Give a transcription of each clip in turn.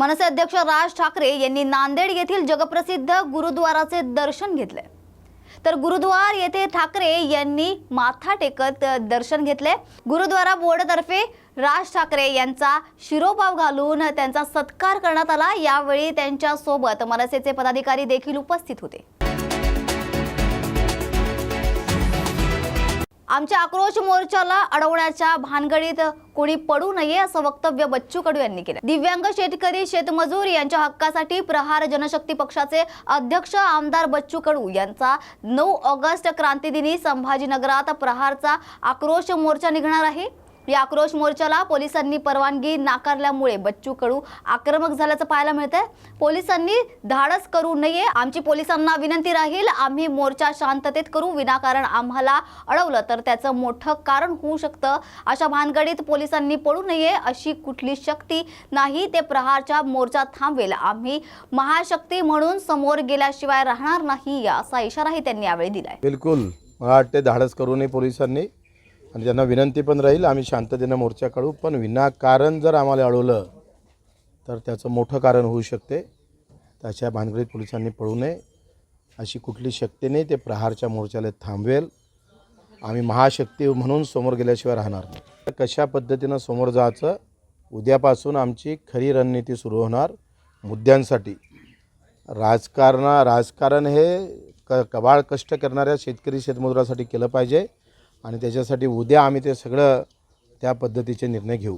मनसे अध्यक्ष राज ठाकरे यांनी नांदेड येथील जगप्रसिद्ध गुरुद्वाराचे दर्शन घेतले. तर गुरुद्वार येथे ठाकरे यांनी माथा टेकत दर्शन घेतले. गुरुद्वारा बोर्डतर्फे राज ठाकरे यांचा शिरोपाव घालून त्यांचा सत्कार करण्यात आला. यावेळी त्यांच्यासोबत मनसेचे पदाधिकारी देखील उपस्थित होते. आमच्या आक्रोश मोर्चाला अडवण्याच्या भानगडीत कोणी पडू नये असं वक्तव्य बच्चू कडू यांनी केलं. दिव्यांग शेतकरी शेतमजूर यांच्या हक्कासाठी प्रहार जनशक्ती पक्षाचे अध्यक्ष आमदार बच्चू कडू यांचा नऊ ऑगस्ट क्रांतीदिनी संभाजीनगरात प्रहारचा आक्रोश मोर्चा निघणार आहे. या आक्रोश मोर्चाला पोलिसांनी परवानगी नाकारल्यामुळे बच्चू कडू आक्रमक झाल्याचं पाहायला मिळतंय. पोलिसांनी धाडस करू नये आमची पोलिसांना विनंती राहील आम्ही मोर्चा शांततेत करू विनाकारण आम्हाला अडवलं तर त्याचं मोठं कारण होऊ शकतं. अशा भानगडीत पोलिसांनी पडू नये अशी कुठली शक्ती नाही ते प्रहारच्या मोर्चा थांबवेल. आम्ही महाशक्ती म्हणून समोर गेल्याशिवाय राहणार नाही असा इशाराही त्यांनी यावेळी दिलाय. बिलकुल मला वाटते धाडस करू नये पोलिसांनी. आणि त्यांना विनंती पण राहील आम्ही शांततेनं मोर्चा काढू. पण विनाकारण जर आम्हाला अडवलं तर त्याचं मोठं कारण होऊ शकते. त्याच्या भानगडीत पोलिसांनी पडू नये. अशी कुठली शक्ती नाही ते प्रहारच्या मोर्चाला थांबवेल. आम्ही महाशक्ती म्हणून समोर गेल्याशिवाय राहणार नाही. तर कशा पद्धतीनं समोर जायचं? उद्यापासून आमची खरी रणनीती सुरू होणार मुद्द्यांसाठी. राजकारणा राजकारण हे क कबाळ कष्ट करणाऱ्या शेतकरी शेतमजुरासाठी केलं पाहिजे. आणि त्याच्यासाठी उद्या आम्ही ते सगळं त्या पद्धतीचे निर्णय घेऊ.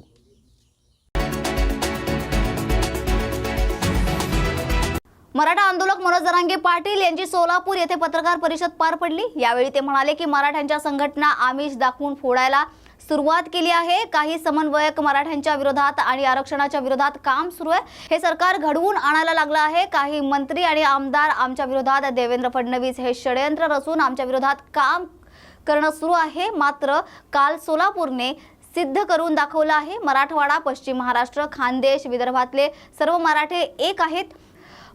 मराठा आंदोलक मनोज जरांगे पाटील यांची सोलापूर येथे पत्रकार परिषद पार पडली. यावेळी ते म्हणाले की मराठ्यांच्या संघटना आमिष दाखवून फोडायला सुरुवात केली आहे. काही समन्वयक मराठ्यांच्या विरोधात आणि आरक्षणाच्या विरोधात काम सुरू आहे. हे सरकार घडवून आणायला लागलं आहे. काही मंत्री आणि आमदार आमच्या विरोधात देवेंद्र फडणवीस हे षडयंत्र रचून आमच्या विरोधात काम करणं सुरू आहे. मात्र काल सोलापूरने सिद्ध करून दाखवलं आहे. मराठवाडा पश्चिम महाराष्ट्र खानदेश विदर्भातले सर्व मराठे एक आहेत.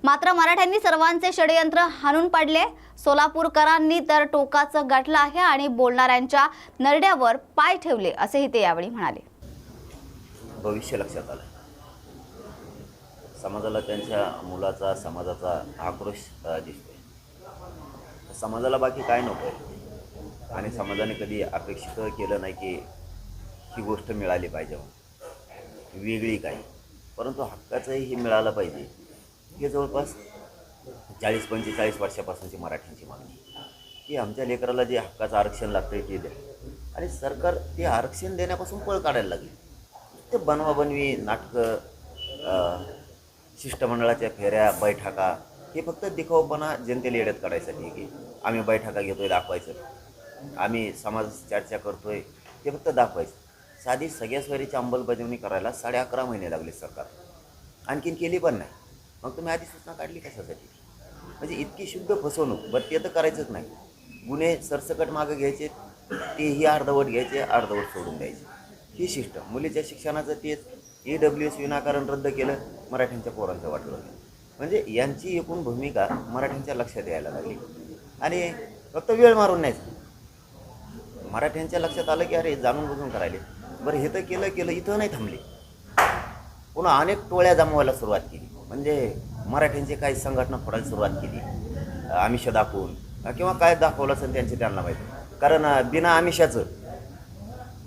मात्र मराठ्यांनी सर्वांचे षडयंत्र हाणून पाडले. सोलापूरकरांनी तर टोकाचं गाठलं आहे आणि बोलणाऱ्यांच्या नरड्यावर पाय ठेवले असेही ते यावेळी म्हणाले. भविष्य लक्षात आलं. समाजाला त्यांच्या मुलाचा समाजाचा आक्रोश दिसतोय. समाजाला बाकी काय नको आणि समाजाने कधी अपेक्षित केलं नाही की ही गोष्ट मिळाली पाहिजे वेगळी काही. परंतु हक्काचंही हे मिळालं पाहिजे. हे जवळपास चाळीस पंचेचाळीस वर्षापासूनची मराठ्यांची मागणी की आमच्या लेकराला जे हक्काचं आरक्षण लागतं ते द्या. आणि सरकार ते आरक्षण देण्यापासून पळ काढायला लागले. ते बनवाबनवी नाटकं शिष्टमंडळाच्या फेऱ्या बैठका हे फक्त दिखाऊपणा जनतेला येड्यात काढायसाठी की आम्ही बैठका घेतोय दाखवायचं. आम्ही समाज चर्चा करतोय ते फक्त दाखवायचं. साधी सगळ्या सोयरीची अंमलबजावणी करायला साडे अकरा महिने लागले सरकार. आणखीन केली पण नाही. मग तुम्ही आधी सूचना काढली कशासाठी? म्हणजे इतकी शुद्ध फसवणूक बरं ते तर करायचंच नाही. गुन्हे सरसकट मागं घ्यायचे तेही अर्धवट घ्यायचे अर्धवट सोडून द्यायचे. ही शिष्ट मुलीच्या शिक्षणाचं तेच. ई डब्ल्यू एस विनाकारण रद्द केलं मराठ्यांच्या पोरांचं वाटलं म्हणजे यांची एकूण भूमिका मराठ्यांच्या लक्षात यायला लागली. आणि फक्त वेळ मारून नाही मराठ्यांच्या लक्षात आलं की अरे जाणून बुजून करायले. बरं हे तर केलं केलं इथं नाही थांबले. पुन्हा अनेक टोळ्या जमवायला सुरुवात केली. म्हणजे मराठ्यांची काही संघटना फोडायला सुरुवात केली. आमिष दाखवून. किंवा काय दाखवलं असेल त्यांचे त्यांना माहिती. कारण बिना आमिषाचं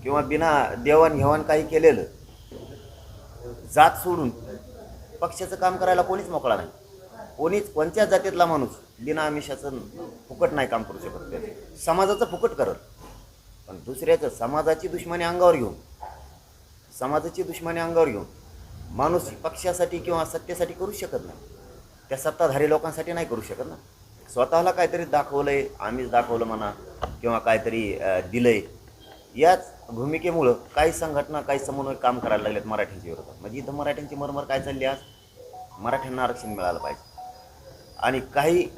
किंवा बिना देवाणघेवाण काही केलेलं जात सोडून पक्षाचं काम करायला कोणीच मोकळा नाही. कोणीच कोणत्या जातीतला माणूस बिना आमिषाचं फुकट नाही काम करू शकत. समाजाचं फुकट करत. पण दुसऱ्याचं समाजाची दुश्मनी अंगावर घेऊन समाजाची दुश्मनी अंगावर घेऊन माणूस पक्षासाठी किंवा सत्तेसाठी करू शकत नाही. त्या सत्ताधारी लोकांसाठी नाही करू शकत ना. स्वतःला काहीतरी दाखवलं आहे आम्हीच दाखवलं म्हणा किंवा काहीतरी दिलं आहे याच भूमिकेमुळं काही संघटना काही समन्वय काम करायला लागलेत मराठ्यांच्या विरोधात. म्हणजे इथं मराठ्यांची मरमर काय चालली आज? मराठ्यांना आरक्षण मिळालं पाहिजे. आणि काही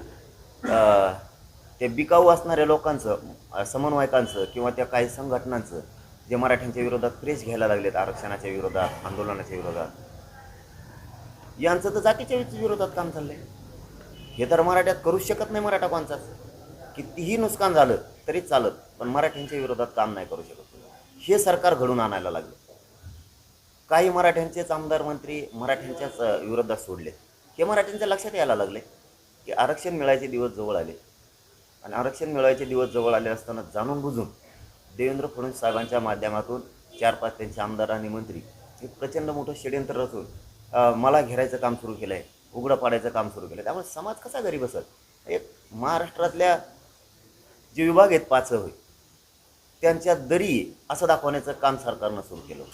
ते बिकाऊ असणाऱ्या लोकांचं समन्वयकांचं किंवा त्या काही संघटनांचं जे मराठ्यांच्या विरोधात प्रेस घ्यायला लागलेत आरक्षणाच्या विरोधात आंदोलनाच्या विरोधात यांचं तर जातीच्या विरोधात काम चाललंय. हे तर मराठ्यात करूच शकत नाही मराठा कोणचाच कितीही नुकसान झालं तरी चालत पण मराठ्यांच्या विरोधात काम नाही करू शकत. हे सरकार घडून आणायला लागलं. काही मराठ्यांचेच आमदार मंत्री मराठ्यांच्याच विरोधात सोडले हे मराठ्यांच्या लक्षात यायला लागले की आरक्षण मिळायचे दिवस जवळ आले. आणि आरक्षण मिळवायचे दिवस जवळ आले असताना जाणून बुजून देवेंद्र फडणवीस साहेबांच्या माध्यमातून चार पाच त्यांचे आमदार आणि मंत्री हे प्रचंड मोठं षडयंत्र रचून मला घेरायचं काम सुरू केलं आहे उघडं पाडायचं काम सुरू केलं त्यामुळे समाज कसा घरी बसत एक महाराष्ट्रातल्या जे विभाग आहेत पाच होय त्यांच्या दरी असं दाखवण्याचं काम सरकारनं सुरू केलं.